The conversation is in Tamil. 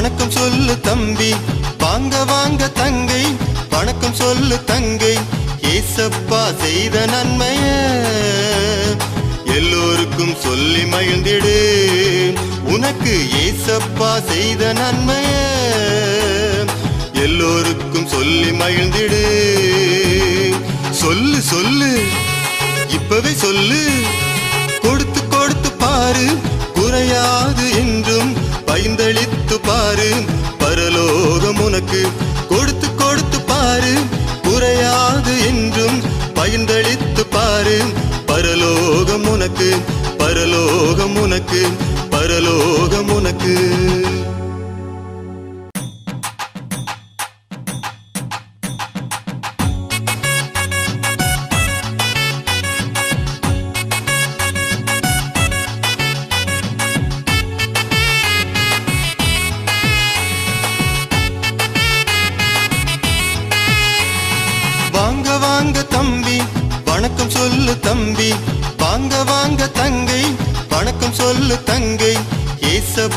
வணக்கம் சொல்லு தம்பி. வாங்க வாங்க தங்கை. வணக்கம் சொல்லு தங்கை. ஏசப்பா செய்த நன்மைய எல்லோருக்கும் சொல்லி மகிழ்ந்திடு. உனக்கு ஏசப்பா செய்த நன்மைய எல்லோருக்கும் சொல்லி மகிழ்ந்திடு. சொல்லு சொல்லு. இப்பவே சொல்லு. கொடுத்து உனக்கு கொடுத்து கொடுத்து பாரு. குறையாது என்றும் பயந்தளித்து பாரு. பரலோகம் உனக்கு பரலோகம் உனக்கு பரலோகம் உனக்கு. வாங்க வாங்க தம்பி. வணக்கம் சொல்லு தம்பி. வாங்க வாங்க தங்கை. வணக்கம் சொல்லு தங்கை. ஏசப்